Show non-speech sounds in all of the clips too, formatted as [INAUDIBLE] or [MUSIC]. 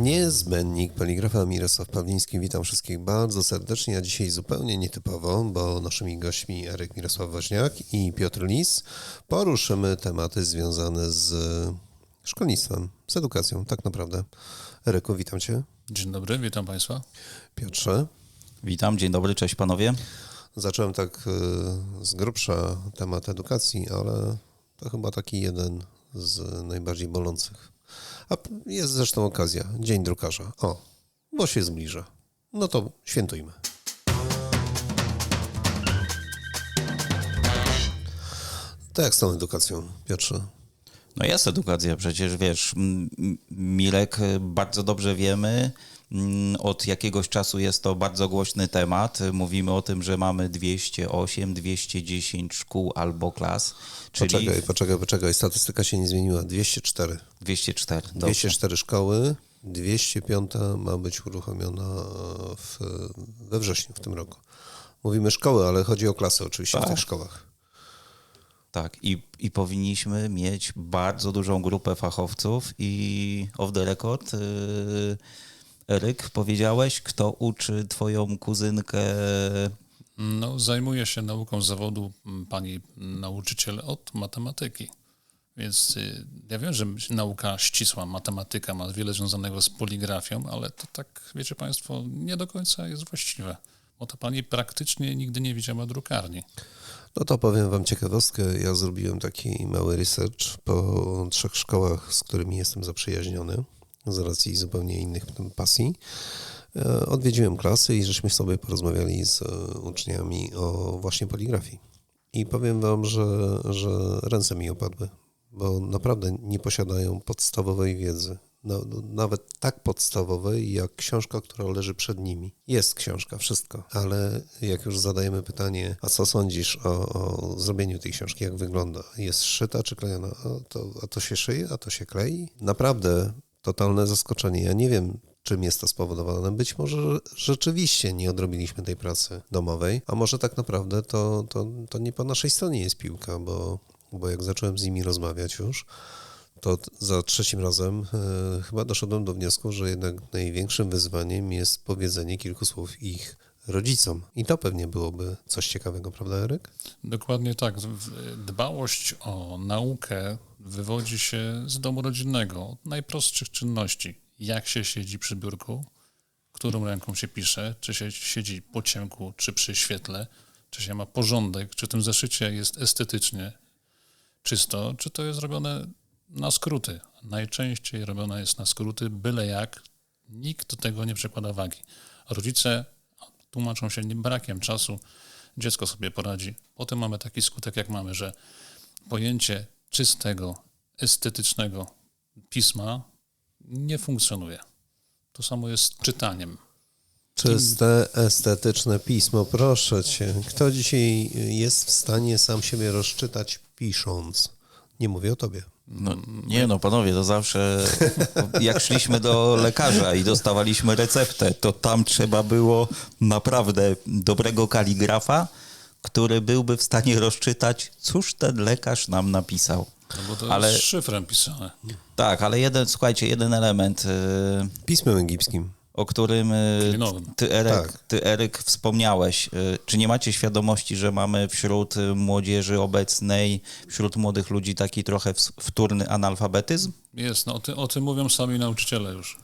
Niezbędnik poligrafa Mirosław Pawliński. Witam wszystkich bardzo serdecznie, a dzisiaj zupełnie nietypowo, bo naszymi gośćmi Eryk Mirosław Woźniak i Piotr Lis poruszymy tematy związane z szkolnictwem, z edukacją tak naprawdę. Eryku, witam Cię. Dzień dobry, witam Państwa. Piotrze, Witam, dzień dobry, cześć panowie. zacząłem tak y, z grubsza temat edukacji, ale to chyba taki jeden z najbardziej bolących. A jest zresztą okazja, Dzień Drukarza. O, bo się zbliża. No to świętujmy. To jak z tą edukacją, Piotrze? No jest edukacja, przecież wiesz, m- m- Mirek, y, bardzo dobrze wiemy, od jakiegoś czasu jest to bardzo głośny temat. Mówimy o tym, że mamy 208, 210 szkół albo klas, czyli Poczekaj, poczekaj, poczekaj. Statystyka się nie zmieniła. 204. 204. Dobrze. 204 szkoły, 205 ma być uruchomiona w, we wrześniu w tym roku. Mówimy szkoły, ale chodzi o klasy oczywiście w Tak. tych szkołach. Tak, i, i powinniśmy mieć bardzo dużą grupę fachowców i off the record, yy, Eryk, powiedziałeś, kto uczy twoją kuzynkę No, zajmuję się nauką zawodu pani nauczyciel od matematyki. Więc y, ja wiem, że nauka ścisła, matematyka ma wiele związanego z poligrafią, ale to tak, wiecie Państwo, nie do końca jest właściwe. Bo ta pani praktycznie nigdy nie widziała drukarni. No to powiem Wam ciekawostkę. Ja zrobiłem taki mały research po trzech szkołach, z którymi jestem zaprzyjaźniony, z racji zupełnie innych pasji. E, Odwiedziłem klasy i żeśmy sobie porozmawiali z e, uczniami o właśnie poligrafii. I powiem Wam, że, że ręce mi opadły, bo naprawdę nie posiadają podstawowej wiedzy. No, no, nawet tak podstawowej, jak książka, która leży przed nimi. Jest książka, wszystko, ale jak już zadajemy pytanie, a co sądzisz o, o zrobieniu tej książki, jak wygląda? Jest szyta czy klejona? A to, a to się szyje, a to się klei? Naprawdę totalne zaskoczenie. Ja nie wiem, czym jest to spowodowane. Być może rzeczywiście nie odrobiliśmy tej pracy domowej, a może tak naprawdę to, to, to nie po naszej stronie jest piłka, bo, bo jak zacząłem z nimi rozmawiać już, to za trzecim razem e, chyba doszedłem do wniosku, że jednak największym wyzwaniem jest powiedzenie kilku słów ich rodzicom. I to pewnie byłoby coś ciekawego, prawda, Eryk? Dokładnie tak. Dbałość o naukę wywodzi się z domu rodzinnego, od najprostszych czynności. Jak się siedzi przy biurku, którą ręką się pisze, czy się siedzi po ciemku, czy przy świetle, czy się ma porządek, czy w tym zeszycie jest estetycznie czysto, czy to jest robione na skróty. Najczęściej robione jest na skróty, byle jak. Nikt do tego nie przekłada wagi. Rodzice tłumaczą się brakiem czasu, dziecko sobie poradzi. Potem mamy taki skutek, jak mamy, że pojęcie czystego, estetycznego pisma nie funkcjonuje. To samo jest z czytaniem. Czyste, estetyczne pismo, proszę cię. Kto dzisiaj jest w stanie sam siebie rozczytać pisząc? Nie mówię o tobie. No, nie no, panowie, to zawsze jak szliśmy do lekarza i dostawaliśmy receptę, to tam trzeba było naprawdę dobrego kaligrafa, który byłby w stanie rozczytać, cóż ten lekarz nam napisał. No bo to Ale- jest szyfrem pisane. Tak, ale jeden, słuchajcie, jeden element, y, Pismem egipskim. o którym y, ty Eryk, Tak. ty, Eryk, wspomniałeś. Y, Czy nie macie świadomości, że mamy wśród młodzieży obecnej, wśród młodych ludzi taki trochę wtórny analfabetyzm? Jest, no o, ty, o tym mówią sami nauczyciele już.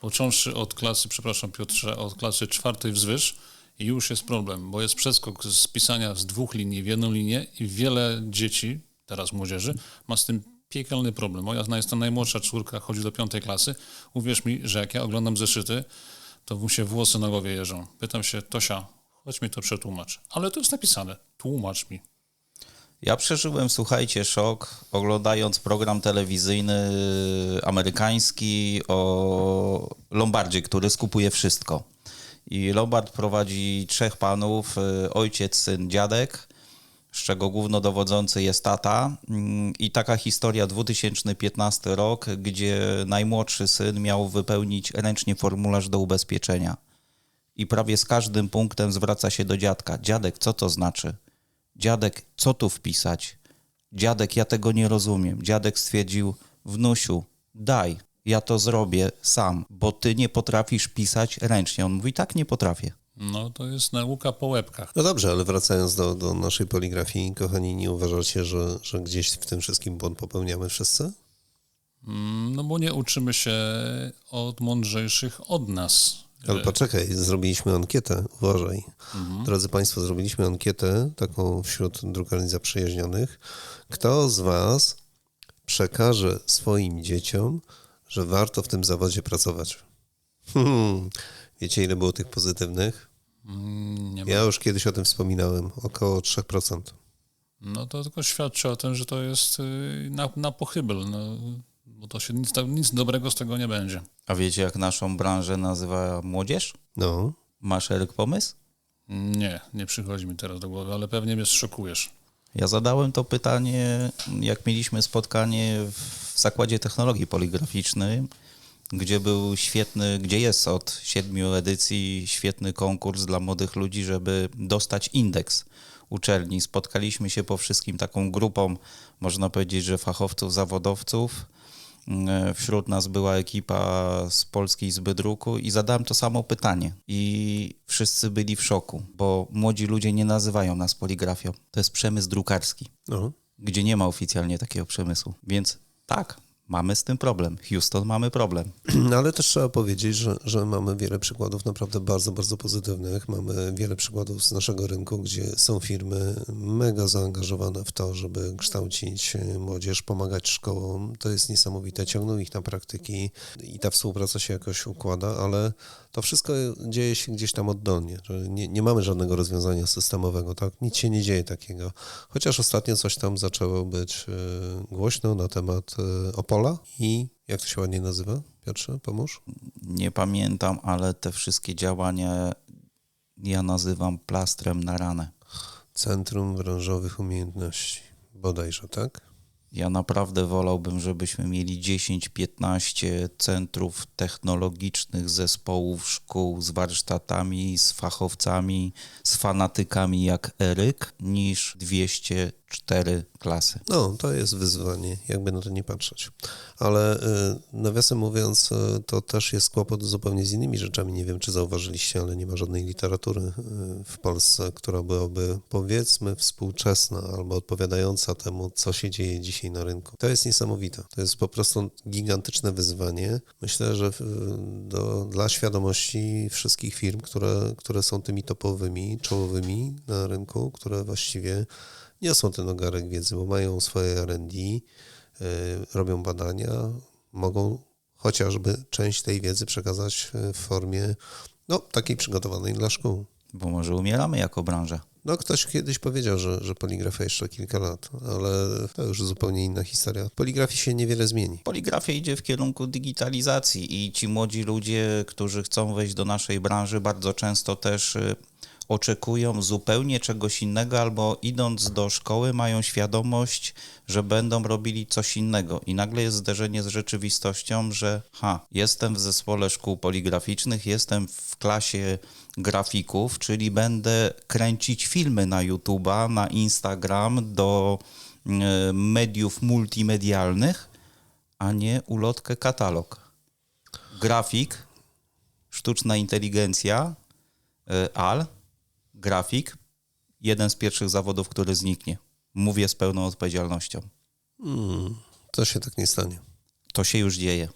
Począwszy od klasy, przepraszam Piotrze, od klasy czwartej wzwyż i już jest problem, bo jest przeskok z pisania z dwóch linii w jedną linię i wiele dzieci, teraz młodzieży, ma z tym piekielny problem. Moja jest ta najmłodsza córka, chodzi do piątej klasy. Uwierz mi, że jak ja oglądam zeszyty, to mu się włosy na głowie jeżą. Pytam się, Tosia, chodź mi to przetłumacz. Ale to jest napisane, tłumacz mi. Ja przeżyłem, słuchajcie, szok, oglądając program telewizyjny amerykański o Lombardzie, który skupuje wszystko. I Lombard prowadzi trzech panów, y, ojciec, syn, dziadek, z czego głównodowodzący jest tata. Mm, I taka historia 2015 rok, gdzie najmłodszy syn miał wypełnić ręcznie formularz do ubezpieczenia. I prawie z każdym punktem zwraca się do dziadka. Dziadek, co to znaczy? Dziadek, co tu wpisać? Dziadek, ja tego nie rozumiem. Dziadek stwierdził, wnusiu, daj, ja to zrobię sam, bo ty nie potrafisz pisać ręcznie. On mówi, tak, nie potrafię. No to jest nauka po łebkach. No dobrze, ale wracając do, do naszej poligrafii, kochani, nie uważacie, że, że gdzieś w tym wszystkim błąd popełniamy wszyscy? Mm, No bo nie uczymy się od mądrzejszych od nas. Ale poczekaj, zrobiliśmy ankietę, uważaj. Drodzy Państwo, zrobiliśmy ankietę taką wśród drukarni zaprzyjaźnionych. Kto z Was przekaże swoim dzieciom, że warto w tym zawodzie pracować? Hmm. Wiecie, ile było tych pozytywnych? Mm, Nie ma. Ja już kiedyś o tym wspominałem, około 3%. No to tylko świadczy o tym, że to jest y, na, na pochybel, no, bo to się nic, nic dobrego z tego nie będzie. A wiecie, jak naszą branżę nazywa młodzież? No, Masz, Eryk, pomysł? Nie, nie przychodzi mi teraz do głowy, ale pewnie mnie zszokujesz. Ja zadałem to pytanie, jak mieliśmy spotkanie w Zakładzie Technologii Poligraficznej, gdzie był świetny, gdzie jest od siedmiu edycji świetny konkurs dla młodych ludzi, żeby dostać indeks uczelni. Spotkaliśmy się po wszystkim taką grupą, można powiedzieć, że fachowców, zawodowców. Mm, Wśród nas była ekipa z Polski z Bydruku i zadałem to samo pytanie. I wszyscy byli w szoku, bo młodzi ludzie nie nazywają nas poligrafią. To jest przemysł drukarski, no. gdzie nie ma oficjalnie takiego przemysłu. Więc tak, mamy z tym problem. Houston mamy problem. No, Ale też trzeba powiedzieć, że, że mamy wiele przykładów naprawdę bardzo, bardzo pozytywnych. Mamy wiele przykładów z naszego rynku, gdzie są firmy mega zaangażowane w to, żeby kształcić młodzież, pomagać szkołom. To jest niesamowite. Ciągną ich na praktyki i ta współpraca się jakoś układa, ale to wszystko dzieje się gdzieś tam oddolnie. Nie, nie mamy żadnego rozwiązania systemowego, tak? Nic się nie dzieje takiego. Chociaż ostatnio coś tam zaczęło być e, głośno na temat e, I jak to się ładnie nazywa? Piotrze, pomóż? Nie pamiętam, ale te wszystkie działania ja nazywam plastrem na ranę. Centrum Branżowych Umiejętności. Bodajże, tak? Ja naprawdę wolałbym, żebyśmy mieli 10-15 centrów technologicznych, zespołów szkół z warsztatami, z fachowcami, z fanatykami jak Eryk, niż 204 klasy. No, to jest wyzwanie, jakby na to nie patrzeć. Ale y, nawiasem mówiąc, y, to też jest kłopot zupełnie z innymi rzeczami. Nie wiem, czy zauważyliście, ale nie ma żadnej literatury y, w Polsce, która byłaby, powiedzmy, współczesna albo odpowiadająca temu, co się dzieje dzisiaj na rynku. To jest niesamowite. To jest po prostu gigantyczne wyzwanie. Myślę, że do, dla świadomości wszystkich firm, które, które są tymi topowymi, czołowymi na rynku, które właściwie niosą ten ogarek wiedzy, bo mają swoje R&D, y, robią badania, mogą chociażby część tej wiedzy przekazać y, w formie no, takiej przygotowanej dla szkół. Bo może umieramy jako branża. No, ktoś kiedyś powiedział, że, że poligrafia jeszcze kilka lat, ale to już zupełnie inna historia. Poligrafii się niewiele zmieni. Poligrafia idzie w kierunku digitalizacji i ci młodzi ludzie, którzy chcą wejść do naszej branży, bardzo często też y, oczekują zupełnie czegoś innego, albo idąc do szkoły mają świadomość, że będą robili coś innego. I nagle jest zderzenie z rzeczywistością, że ha, jestem w zespole szkół poligraficznych, jestem w klasie grafików, czyli będę kręcić filmy na YouTube'a, na Instagram, do y, mediów multimedialnych, a nie ulotkę katalog. Grafik, sztuczna inteligencja, y, AL, grafik, jeden z pierwszych zawodów, który zniknie. Mówię z pełną odpowiedzialnością. Hmm, to się tak nie stanie. To się już dzieje.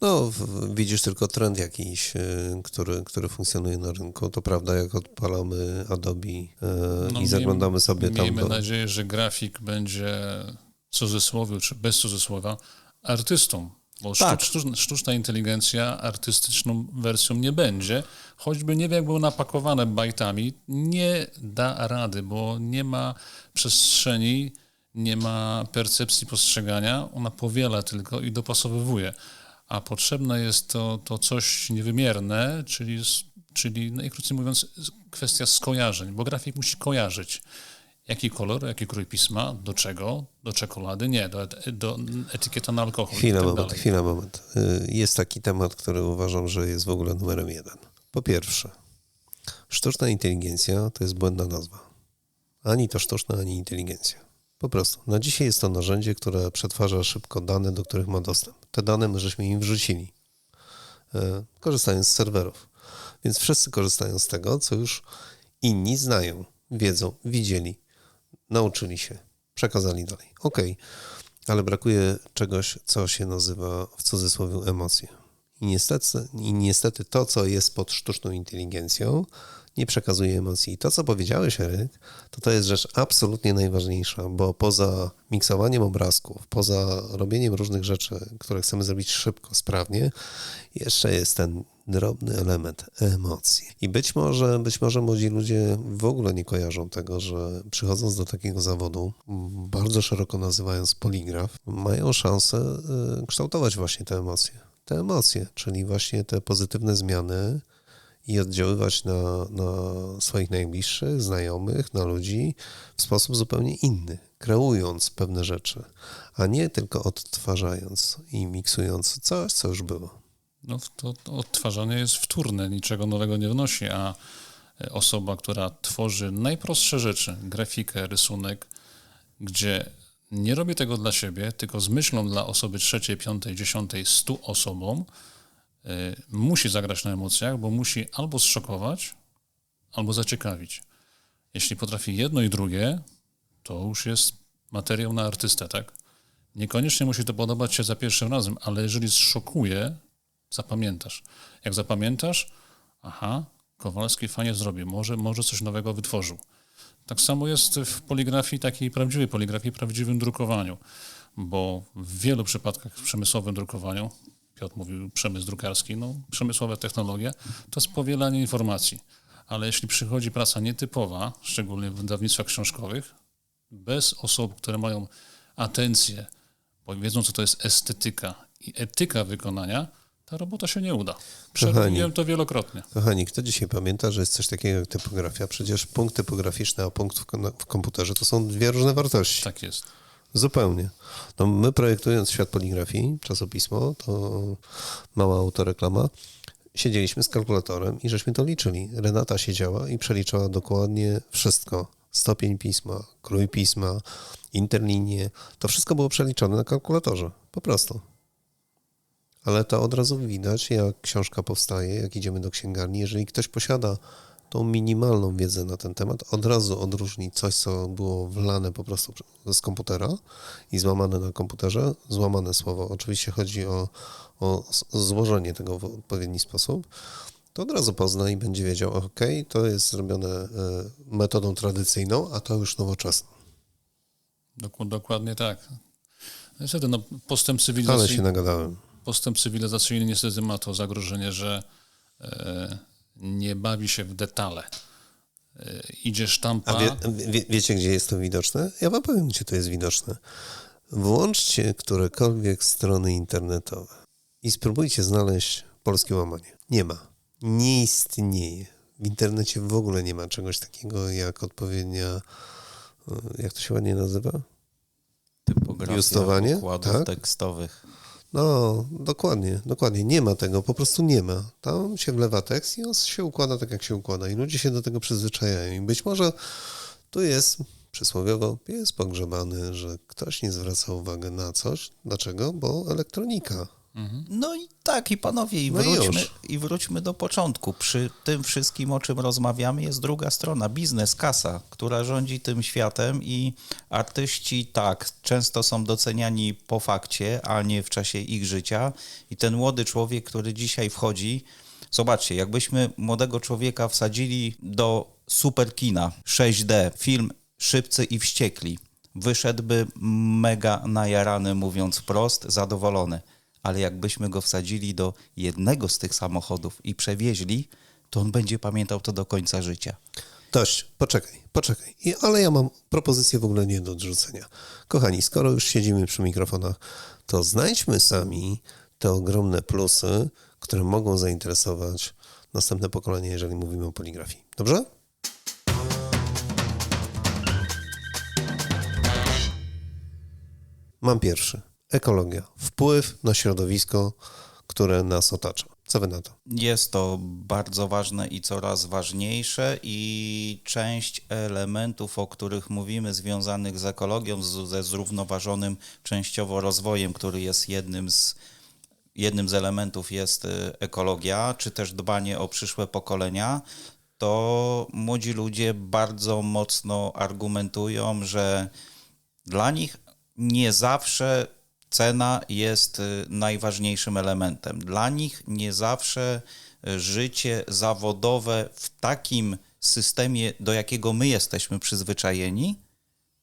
No, widzisz tylko trend jakiś, y, który, który funkcjonuje na rynku. To prawda, jak odpalamy Adobe y, No, i zaglądamy sobie tam Miejmy do... nadzieję, że grafik będzie w cudzysłowie czy bez cudzysłowia artystą. Bo Tak. sztuc, sztuczna, sztuczna inteligencja artystyczną wersją nie będzie, choćby nie wiem, jak było napakowane bajtami, nie da rady, bo nie ma przestrzeni, nie ma percepcji postrzegania, ona powiela tylko i dopasowywuje. A potrzebne jest to, to coś niewymierne, czyli, czyli najkrócej mówiąc, s- kwestia skojarzeń, bo grafik musi kojarzyć. Jaki kolor, jaki krój pisma, do czego, do czekolady, nie, do, do etykieta na alkohol. Chwila, tak moment, dalej. chwila, moment. Y, Jest taki temat, który uważam, że jest w ogóle numerem jeden. Po pierwsze, sztuczna inteligencja to jest błędna nazwa. Ani to sztuczna, ani inteligencja. Po prostu. Na dzisiaj jest to narzędzie, które przetwarza szybko dane, do których ma dostęp. Te dane my żeśmy im wrzucili, e, korzystając z serwerów. Więc wszyscy korzystają z tego, co już inni znają, wiedzą, widzieli, nauczyli się, przekazali dalej. Okej, ale brakuje czegoś, co się nazywa w cudzysłowie emocje. I niestety, I niestety to, co jest pod sztuczną inteligencją, nie przekazuje emocji. I to, co powiedziałeś, Eryk, to to jest rzecz absolutnie najważniejsza, bo poza miksowaniem obrazków, poza robieniem różnych rzeczy, które chcemy zrobić szybko, sprawnie, jeszcze jest ten drobny element emocji. I być może, być może młodzi ludzie w ogóle nie kojarzą tego, że przychodząc do takiego zawodu, bardzo szeroko nazywając poligraf, mają szansę y, kształtować właśnie te emocje. Te emocje, czyli właśnie te pozytywne zmiany, i oddziaływać na, na swoich najbliższych, znajomych, na ludzi w sposób zupełnie inny, kreując pewne rzeczy, a nie tylko odtwarzając i miksując coś, co już było. No, to, odtwarzanie jest wtórne, niczego nowego nie wnosi, a e, osoba, która tworzy najprostsze rzeczy, grafikę, rysunek, gdzie nie robi tego dla siebie, tylko z myślą dla osoby trzeciej, piątej, dziesiątej, stu osobom, musi zagrać na emocjach, bo musi albo zszokować, albo zaciekawić. Jeśli potrafi jedno i drugie, to już jest materiał na artystę, tak? Niekoniecznie musi to podobać się za pierwszym razem, ale jeżeli zszokuje, zapamiętasz. Jak zapamiętasz, aha, Kowalski fajnie zrobił, może, może coś nowego wytworzył. Tak samo jest w poligrafii, takiej prawdziwej poligrafii, prawdziwym drukowaniu, bo w wielu przypadkach w przemysłowym drukowaniu, Piotr mówił przemysł drukarski, no przemysłowe technologie, to jest powielanie informacji. Ale jeśli przychodzi praca nietypowa, szczególnie w wydawnictwach książkowych, bez osób, które mają atencję, bo wiedzą, co to jest estetyka i etyka wykonania, ta robota się nie uda. Przerobiłem to wielokrotnie. Kochani, kto dzisiaj pamięta, że jest coś takiego jak typografia? Przecież punkt typograficzny, a punkt w, komputerze to są dwie różne wartości. Tak jest. Zupełnie. No my projektując świat poligrafii, czasopismo, to mała autoreklama, siedzieliśmy z kalkulatorem i żeśmy to liczyli. Renata siedziała i przeliczała dokładnie wszystko. Stopień pisma, krój pisma, interlinie. To wszystko było przeliczone na kalkulatorze. Po prostu. Ale to od razu widać, jak książka powstaje, jak idziemy do księgarni. Jeżeli ktoś posiada tą minimalną wiedzę na ten temat, od razu odróżni coś, co było wlane po prostu z komputera i złamane na komputerze, złamane słowo. Oczywiście chodzi o, o złożenie tego w odpowiedni sposób. To od razu pozna i będzie wiedział, ok, to jest zrobione e, metodą tradycyjną, a to już nowoczesną. Dok- dokładnie tak. Niestety, no, postęp Ale się cywilizacyjny, nagadałem. postęp cywilizacyjny niestety ma to zagrożenie, że e, nie bawi się w detale. E, idzie sztampa. A wie, wie, wiecie, gdzie jest to widoczne? Ja wam powiem, gdzie to jest widoczne. Włączcie którekolwiek strony internetowe i spróbujcie znaleźć polskie łamanie. Nie ma. Nie istnieje. W internecie w ogóle nie ma czegoś takiego jak odpowiednia, e, jak to się ładnie nazywa? Typografia Justowanie? układów Tak. tekstowych. No, dokładnie, dokładnie. Nie ma tego, po prostu nie ma. Tam się wlewa tekst i on się układa tak, jak się układa. I ludzie się do tego przyzwyczajają. I być może tu jest, przysłowiowo, pies pogrzebany, że ktoś nie zwraca uwagi na coś. Dlaczego? Bo elektronika. No i tak, i panowie, i No i wróćmy, już. i wróćmy do początku. Przy tym wszystkim, o czym rozmawiamy, jest druga strona, biznes, kasa, która rządzi tym światem i artyści, tak, często są doceniani po fakcie, a nie w czasie ich życia. I ten młody człowiek, który dzisiaj wchodzi, zobaczcie, jakbyśmy młodego człowieka wsadzili do superkina 6D, film Szybcy i Wściekli, wyszedłby mega najarany, mówiąc wprost, zadowolony. Ale jakbyśmy go wsadzili do jednego z tych samochodów i przewieźli, to on będzie pamiętał to do końca życia. Dość, poczekaj, poczekaj. Ale ja mam propozycję w ogóle nie do odrzucenia. Kochani, skoro już siedzimy przy mikrofonach, to znajdźmy sami te ogromne plusy, które mogą zainteresować następne pokolenie, jeżeli mówimy o poligrafii. Dobrze? Mam pierwszy. Ekologia. Wpływ na środowisko, które nas otacza. Co wy na to? Jest to bardzo ważne i coraz ważniejsze, i część elementów, o których mówimy, związanych z ekologią, z, ze zrównoważonym częściowo rozwojem, który jest jednym z, jednym z elementów, jest y, ekologia, czy też dbanie o przyszłe pokolenia, to młodzi ludzie bardzo mocno argumentują, że dla nich nie zawsze cena jest y, najważniejszym elementem. Dla nich nie zawsze y, życie zawodowe w takim systemie, do jakiego my jesteśmy przyzwyczajeni,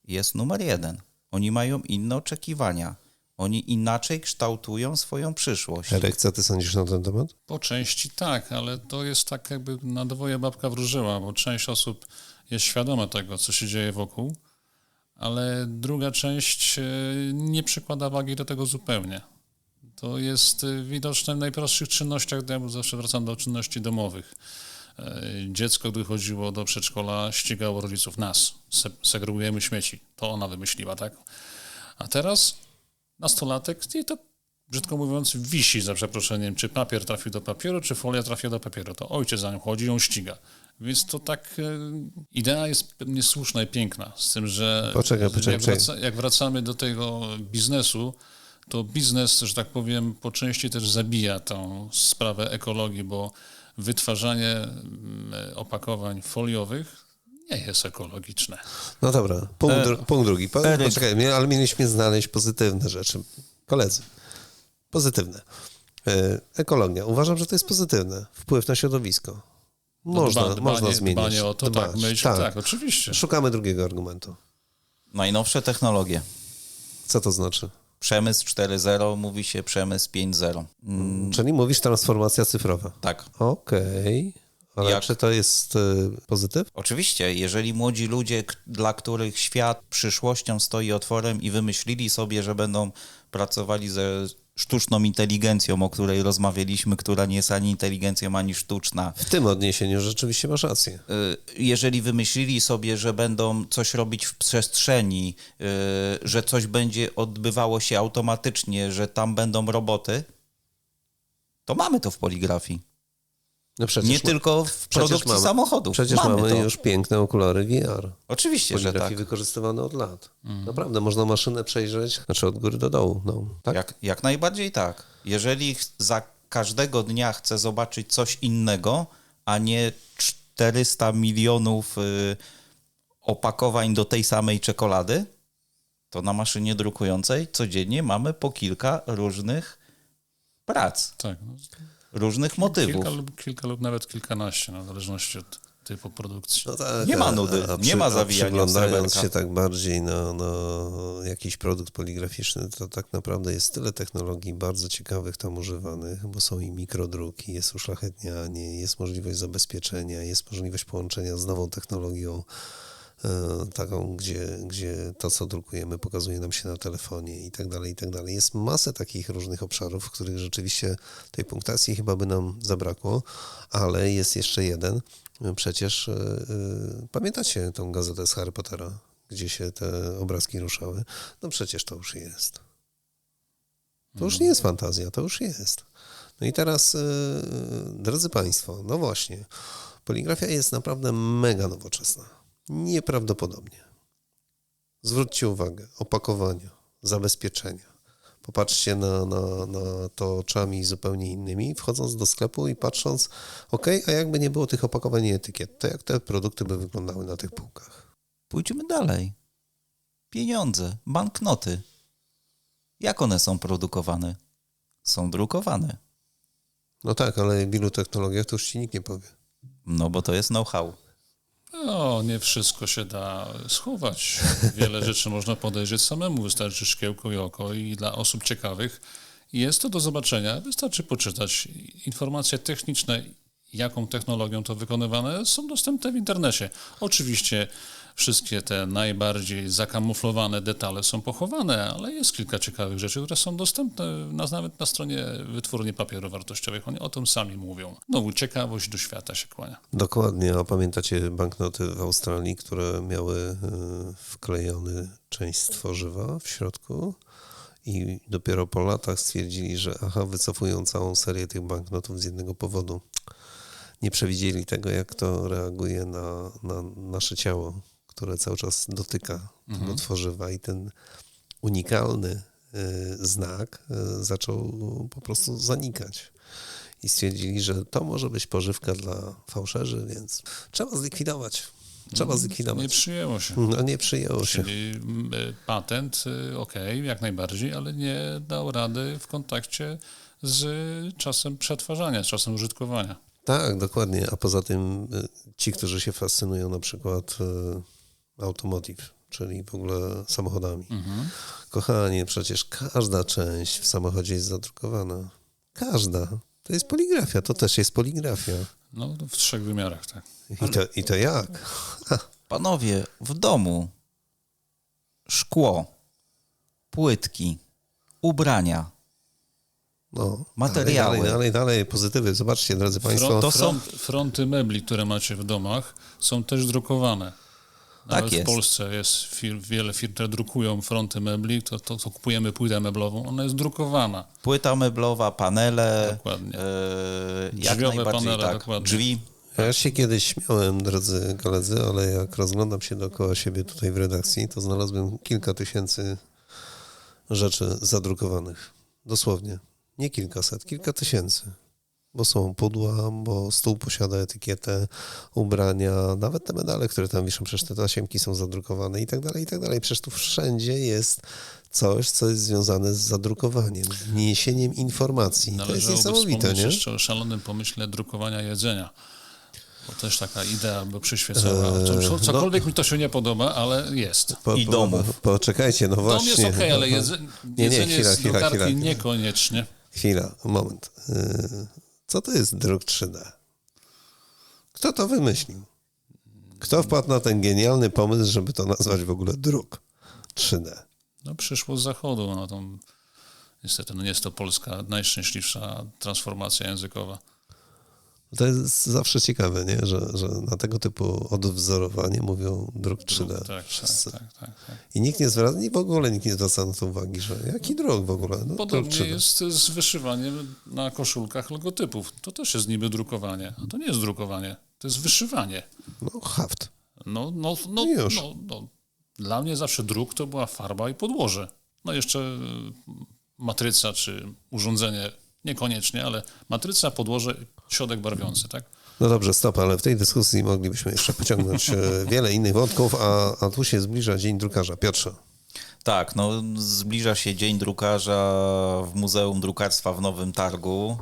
jest numer jeden. Oni mają inne oczekiwania. Oni inaczej kształtują swoją przyszłość. Erek, co ty sądzisz na ten temat? Po części tak, ale to jest tak jakby na dwoje babka wróżyła, bo część osób jest świadoma tego, co się dzieje wokół, ale druga część e, nie przykłada wagi do tego zupełnie. To jest e, widoczne w najprostszych czynnościach, ja zawsze wracam do czynności domowych. E, Dziecko, gdy chodziło do przedszkola, ścigało rodziców nas. Se- Segregujemy śmieci. To ona wymyśliła, tak? A teraz nastolatek, i to brzydko mówiąc, wisi za przeproszeniem, czy papier trafił do papieru, czy folia trafiła do papieru. To ojciec za nią chodzi, ją ściga. Więc to tak, e, idea jest pewnie słuszna i piękna, z tym, że Poczekaj, poczekaj, jak, wraca, jak wracamy do tego biznesu, to biznes, że tak powiem, po części też zabija tą sprawę ekologii, bo wytwarzanie mm, opakowań foliowych nie jest ekologiczne. No dobra, punkt, E, dru- punkt drugi. Po, Eryk. poczekaj, ale mieliśmy znaleźć pozytywne rzeczy. Koledzy, pozytywne. E, Ekologia. Uważam, że to jest pozytywne. Wpływ na środowisko. Można, Dba- można dbanie, zmienić. Dbanie o to, tak, Dbać. myśl, tak. oczywiście. Szukamy drugiego argumentu. Najnowsze technologie. Co to znaczy? Przemysł 4.0 mówi się przemysł 5.0. Mm, Czyli mówisz transformacja cyfrowa. tak. Okej. Ale Jak? czy to jest e, pozytyw? Oczywiście, jeżeli młodzi ludzie, dla których świat przyszłością stoi otworem i wymyślili sobie, że będą pracowali ze sztuczną inteligencją, o której rozmawialiśmy, która nie jest ani inteligencją, ani sztuczna. W tym odniesieniu rzeczywiście masz rację. Y, Jeżeli wymyślili sobie, że będą coś robić w przestrzeni, y, że coś będzie odbywało się automatycznie, że tam będą roboty, to mamy to w poligrafii. No przecież Nie ma- tylko w produkcji mamy- samochodów. Przecież mamy, mamy już piękne okulary VR. Oczywiście, że tak. wykorzystywane od lat. Naprawdę, można maszynę przejrzeć, znaczy od góry do dołu. No, tak? Jak, jak najbardziej tak. Jeżeli za każdego dnia chcę zobaczyć coś innego, a nie 400 milionów y, opakowań do tej samej czekolady, to na maszynie drukującej codziennie mamy po kilka różnych prac, Tak, no, różnych motywów. kilka, lub, kilka lub nawet kilkanaście, no, w zależności od typu produkcji. No tak, Nie ma a- nudy, a nie ma zawijania Przyglądając się tak bardziej na, na jakiś produkt poligraficzny, to tak naprawdę jest tyle technologii bardzo ciekawych tam używanych, bo są i mikrodruki, jest uszlachetnianie, jest możliwość zabezpieczenia, jest możliwość połączenia z nową technologią, taką, gdzie, gdzie to, co drukujemy, pokazuje nam się na telefonie i tak dalej, i tak dalej. Jest masę takich różnych obszarów, w których rzeczywiście tej punktacji chyba by nam zabrakło, ale jest jeszcze jeden. Przecież e, e, pamiętacie tą gazetę z Harry Pottera, gdzie się te obrazki ruszały? No przecież to już jest. To już nie jest fantazja, to już jest. No i teraz, e, drodzy Państwo, no właśnie, poligrafia jest naprawdę mega nowoczesna. Nieprawdopodobnie. Zwróćcie uwagę, opakowania, zabezpieczenia. Popatrzcie na, na, na to oczami zupełnie innymi, wchodząc do sklepu i patrząc, ok, a jakby nie było tych opakowań i etykiet, to jak te produkty by wyglądały na tych półkach? Pójdźmy dalej. Pieniądze, banknoty. Jak one są produkowane? Są drukowane. No tak, ale w ilu technologiach to już ci nikt nie powie. No bo to jest know-how. No, nie wszystko się da schować. Wiele rzeczy można podejrzeć samemu. Wystarczy szkiełko i oko i dla osób ciekawych jest to do zobaczenia. Wystarczy poczytać. Informacje techniczne, jaką technologią to wykonywane, są dostępne w internecie. Oczywiście wszystkie te najbardziej zakamuflowane detale są pochowane, ale jest kilka ciekawych rzeczy, które są dostępne na, nawet na stronie wytwórni papierów wartościowych. Oni o tym sami mówią. No, ciekawość do świata się kłania. Dokładnie, a pamiętacie banknoty w Australii, które miały y, wklejony część stworzywa w środku I dopiero po latach stwierdzili, że aha, wycofują całą serię tych banknotów z jednego powodu. Nie przewidzieli tego, jak to reaguje na, na nasze ciało, które cały czas dotyka tego tworzywa i ten unikalny y, znak y, zaczął po prostu zanikać. I stwierdzili, że to może być pożywka dla fałszerzy, więc trzeba zlikwidować. Trzeba Nie zlikwidować. przyjęło się. No nie przyjęło się. Czyli mm, y, patent, okej, jak najbardziej, ale nie dał rady w kontakcie z czasem przetwarzania, z czasem użytkowania. Tak, dokładnie. A poza tym ci, którzy się fascynują na przykład automotive, czyli w ogóle samochodami. Kochani, przecież każda część w samochodzie jest zadrukowana. Każda. To jest poligrafia, to też jest poligrafia. No, w trzech wymiarach, tak. I to, i to jak? [LAUGHS] Panowie, w domu szkło, płytki, ubrania. No, Materiały. Dalej, dalej, dalej, pozytywy. Zobaczcie, drodzy Państwo. Front, to są- front, fronty mebli, które macie w domach, są też drukowane. Nawet Tak jest. w Polsce jest fir, wiele firm, które drukują fronty mebli, to, to, to kupujemy płytę meblową, ona jest drukowana. Płyta meblowa, panele, Dokładnie. e, jak panele, tak. dokładnie. Drzwi. Ja się kiedyś śmiałem, drodzy koledzy, ale jak rozglądam się dookoła siebie tutaj w redakcji, to znalazłem kilka tysięcy rzeczy zadrukowanych. Dosłownie. Nie kilkaset, kilka tysięcy. Bo są pudła, bo stół posiada etykietę, ubrania, nawet te medale, które tam wiszą, przecież te tasiemki są zadrukowane i tak dalej, i tak dalej. Przecież tu wszędzie jest coś, co jest związane z zadrukowaniem, z niesieniem informacji. To jest niesamowite, wspomnieć nie? jeszcze o szalonym pomyśle drukowania jedzenia. Bo też taka idea by przyświecała. Co- co- Cokolwiek mi to się nie podoba, ale jest. Po, I po- domów. Poczekajcie, no Dom właśnie. jest okej, ale jedze, nie, jedzenie chwila, z chwila, drukarki chwila. niekoniecznie. Chwila, moment. Yy, Co to jest druk 3D? Kto to wymyślił? Kto wpadł na ten genialny pomysł, żeby to nazwać w ogóle druk 3D? No, przyszło z zachodu. No, to, niestety no, nie jest to Polska najszczęśliwsza transformacja językowa. To jest zawsze ciekawe, nie? Że, że na tego typu odwzorowanie mówią druk 3D. Tak, tak, Wszyscy. tak, tak, tak. I nikt nie zwraca, i w ogóle nikt nie zwraca na to uwagi, że jaki druk w ogóle? No, druk Podobnie 3D. jest z wyszywaniem na koszulkach logotypów. To też jest niby drukowanie, a to nie jest drukowanie, to jest wyszywanie. No, haft. No, no, no, już. no, no. Dla mnie zawsze druk to była farba i podłoże. No jeszcze y, matryca czy urządzenie niekoniecznie, ale matryca, podłoże, środek barwiący, tak? No dobrze, stop, ale w tej dyskusji moglibyśmy jeszcze pociągnąć e, [LAUGHS] wiele innych wątków, a, a tu się zbliża Dzień Drukarza. Piotrze. Tak, no zbliża się Dzień Drukarza w Muzeum Drukarstwa w Nowym Targu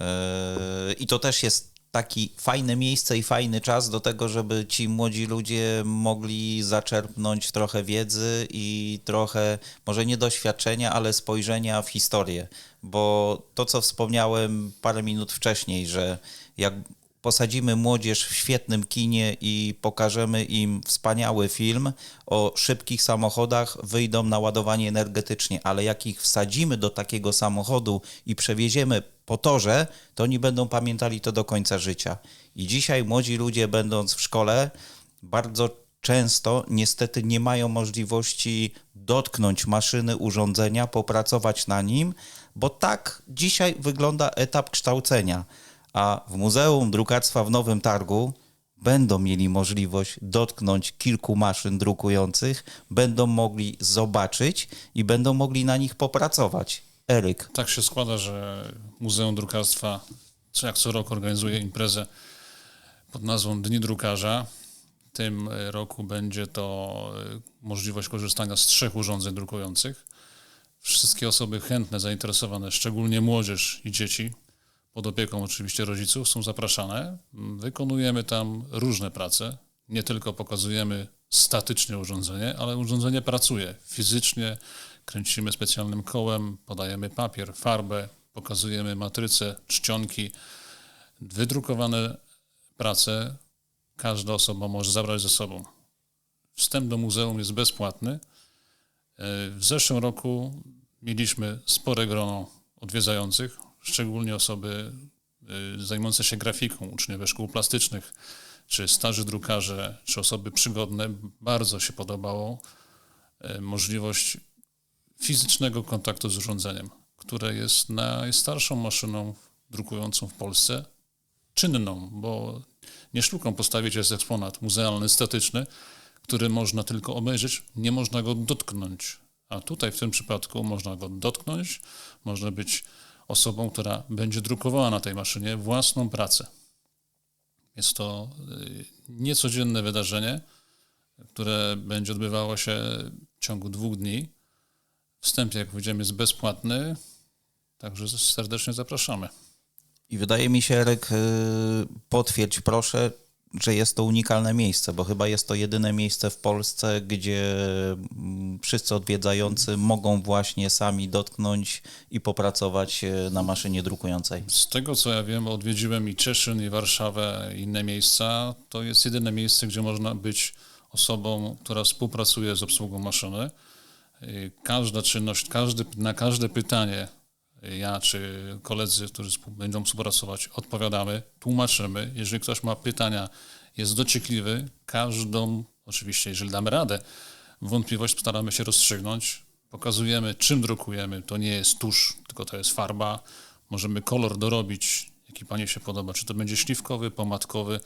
Yy, i to też jest taki fajne miejsce i fajny czas do tego, żeby ci młodzi ludzie mogli zaczerpnąć trochę wiedzy i trochę, może nie doświadczenia, ale spojrzenia w historię, bo to, co wspomniałem parę minut wcześniej, że jak posadzimy młodzież w świetnym kinie i pokażemy im wspaniały film o szybkich samochodach, wyjdą na ładowanie energetycznie, ale jak ich wsadzimy do takiego samochodu i przewieziemy po torze, to oni będą pamiętali to do końca życia. I dzisiaj młodzi ludzie, będąc w szkole, bardzo często niestety nie mają możliwości dotknąć maszyny, urządzenia, popracować na nim, bo tak dzisiaj wygląda etap kształcenia. A w Muzeum Drukarstwa w Nowym Targu będą mieli możliwość dotknąć kilku maszyn drukujących, będą mogli zobaczyć i będą mogli na nich popracować. Eryk. Tak się składa, że Muzeum Drukarstwa co jak co rok organizuje imprezę pod nazwą Dni Drukarza. W tym roku będzie to y, możliwość korzystania z trzech urządzeń drukujących. Wszystkie osoby chętne, zainteresowane, szczególnie młodzież i dzieci, pod opieką oczywiście rodziców, są zapraszane. Wykonujemy tam różne prace. Nie tylko pokazujemy statycznie urządzenie, ale urządzenie pracuje fizycznie. Kręcimy specjalnym kołem, podajemy papier, farbę, pokazujemy matryce, czcionki. Wydrukowane prace każda osoba może zabrać ze sobą. Wstęp do muzeum jest bezpłatny. E, W zeszłym roku mieliśmy spore grono odwiedzających, szczególnie osoby y, zajmujące się grafiką, uczniowie szkół plastycznych, czy starzy drukarze, czy osoby przygodne. Bardzo się podobało y, możliwość fizycznego kontaktu z urządzeniem, które jest najstarszą maszyną drukującą w Polsce, czynną, bo nie sztuką postawić jest eksponat muzealny, statyczny, który można tylko obejrzeć, nie można go dotknąć. A tutaj w tym przypadku można go dotknąć, można być osobą, która będzie drukowała na tej maszynie własną pracę. Jest to y, niecodzienne wydarzenie, które będzie odbywało się w ciągu dwóch dni. Wstęp, jak powiedziałem, jest bezpłatny, także serdecznie zapraszamy. I wydaje mi się, Eryk, y, potwierdź proszę, że jest to unikalne miejsce, bo chyba jest to jedyne miejsce w Polsce, gdzie mm, wszyscy odwiedzający mogą właśnie sami dotknąć i popracować y, na maszynie drukującej. Z tego co ja wiem, odwiedziłem i Cieszyn, i Warszawę, inne miejsca. To jest jedyne miejsce, gdzie można być osobą, która współpracuje z obsługą maszyny. Każda czynność, każdy, na każde pytanie ja czy koledzy, którzy będą współpracować, odpowiadamy, tłumaczymy. Jeżeli ktoś ma pytania, jest dociekliwy, każdą, oczywiście, jeżeli damy radę, wątpliwość staramy się rozstrzygnąć. Pokazujemy, czym drukujemy. To nie jest tusz, tylko to jest farba. Możemy kolor dorobić, jaki Pani się podoba. Czy to będzie śliwkowy, pomadkowy.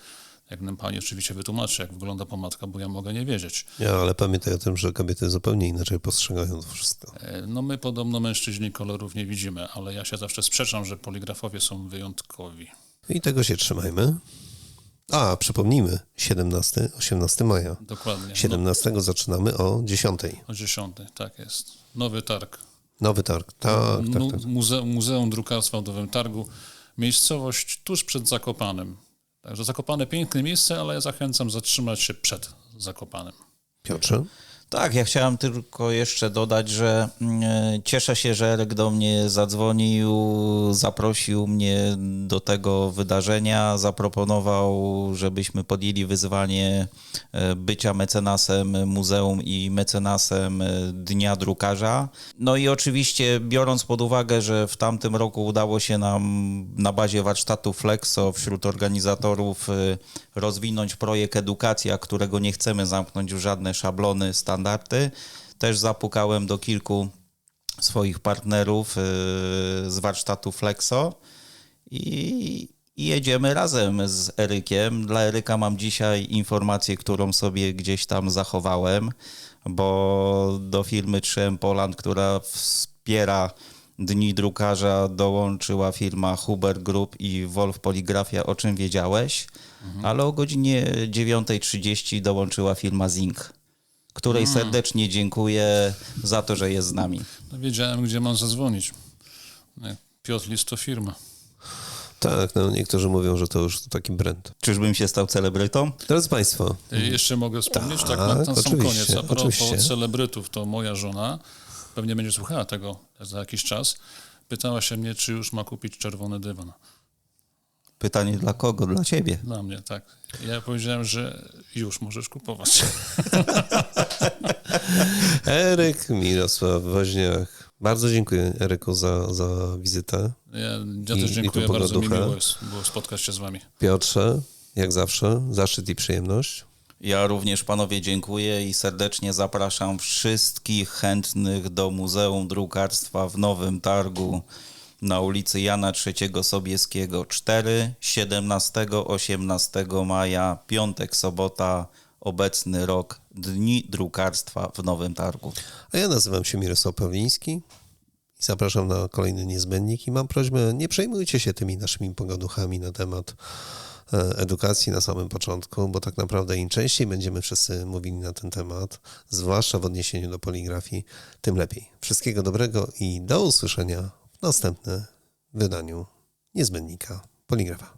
Jak nam Pani oczywiście wytłumaczy, jak wygląda pomadka, bo ja mogę nie wiedzieć. Ja, ale pamiętaj o tym, że kobiety zupełnie inaczej postrzegają to wszystko. E, No my podobno mężczyźni kolorów nie widzimy, ale ja się zawsze sprzeczam, że poligrafowie są wyjątkowi. I tego się trzymajmy. A, przypomnijmy, 17, 18 maja. Dokładnie. No, 17 zaczynamy o 10. o 10, tak jest. Nowy targ. Nowy targ. Tak, tak, tak. Muze- Muzeum Drukarstwa w Nowym Targu. Miejscowość tuż przed Zakopanem. Także Zakopane piękne miejsce, ale ja zachęcam zatrzymać się przed Zakopanem. Piotrze? Tak, ja chciałem tylko jeszcze dodać, że mm, cieszę się, że Eryk do mnie zadzwonił, zaprosił mnie do tego wydarzenia, zaproponował, żebyśmy podjęli wyzwanie e, bycia mecenasem muzeum i mecenasem e, Dnia Drukarza. No i oczywiście biorąc pod uwagę, że w tamtym roku udało się nam na bazie warsztatu Flexo wśród organizatorów e, rozwinąć projekt edukacja, którego nie chcemy zamknąć w żadne szablony, standardy. Też zapukałem do kilku swoich partnerów yy, z warsztatu Flexo i, i jedziemy razem z Erykiem. Dla Eryka mam dzisiaj informację, którą sobie gdzieś tam zachowałem, bo do firmy 3M Poland, która wspiera Dni Drukarza, dołączyła firma Huber Group i Wolf Poligrafia, o czym wiedziałeś, ale o godzinie 9.30 dołączyła firma Zing, której serdecznie dziękuję za to, że jest z nami. No, wiedziałem, gdzie mam zadzwonić. Piotr List to firma. Tak, no niektórzy mówią, że to już taki brand. Czyżbym się stał celebrytą? Drodzy Państwo, Y, Jeszcze mogę wspomnieć, tak, Tak, na, na sam oczywiście, koniec, a propos oczywiście. celebrytów, to moja żona, pewnie będzie słuchała tego za jakiś czas, pytała się mnie, czy już ma kupić czerwony dywan. Pytanie dla kogo? Dla ciebie. Dla mnie, tak. Ja powiedziałem, że już możesz kupować. [LAUGHS] Eryk Mirosław Woźniak. Bardzo dziękuję Eryku za, za wizytę. Ja, ja I- też i dziękuję, tu bardzo mi miło jest, było spotkać się z wami. Piotrze, jak zawsze, zaszczyt i przyjemność. Ja również panowie dziękuję i serdecznie zapraszam wszystkich chętnych do Muzeum Drukarstwa w Nowym Targu na ulicy Jana III Sobieskiego 4, 17-18 maja, piątek, sobota, obecny rok, Dni Drukarstwa w Nowym Targu. A ja nazywam się Mirosław Pawliński i zapraszam na kolejny niezbędnik i mam prośbę, nie przejmujcie się tymi naszymi pogaduchami na temat e, edukacji na samym początku, bo tak naprawdę im częściej będziemy wszyscy mówili na ten temat, zwłaszcza w odniesieniu do poligrafii, tym lepiej. Wszystkiego dobrego i do usłyszenia w wydaniu niezbędnika poligrafa.